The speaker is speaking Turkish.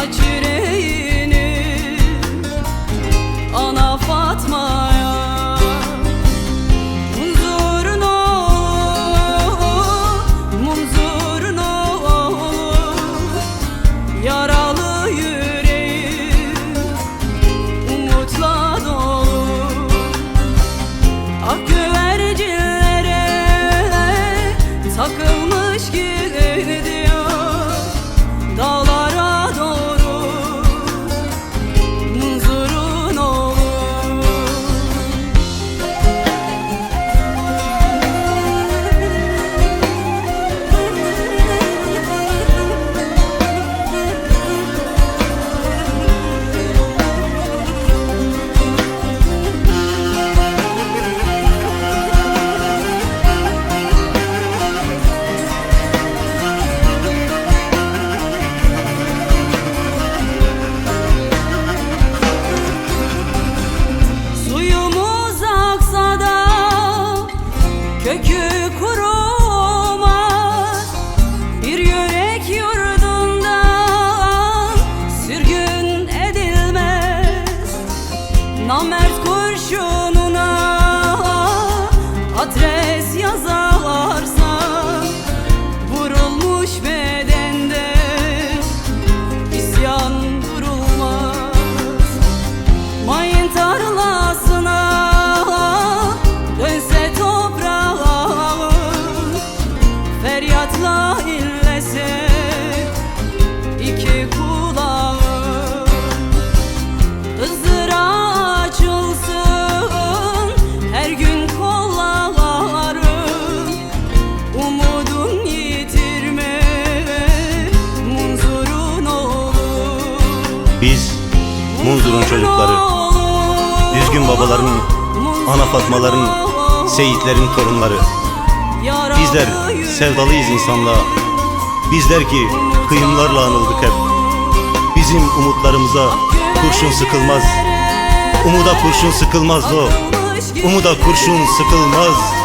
aç yüreğini. Ana Fatma'ya. Munzurun oğlu, Yaralı yüreğim, umutla dolu. Ak güvercinlere kökü kurumaz Bir yürek yurdundan sürgün edilmez. Namert kurşununa adres yazarsa Biz Munzur'un çocukları, düzgün babaların, ana Fatmaların, Seyitlerin torunları. Bizler sevdalıyız insanlığa. Bizler ki kıyımlarla anıldık hep. Bizim umutlarımıza kurşun sıkılmaz. Umuda kurşun sıkılmaz o. Umuda kurşun sıkılmaz.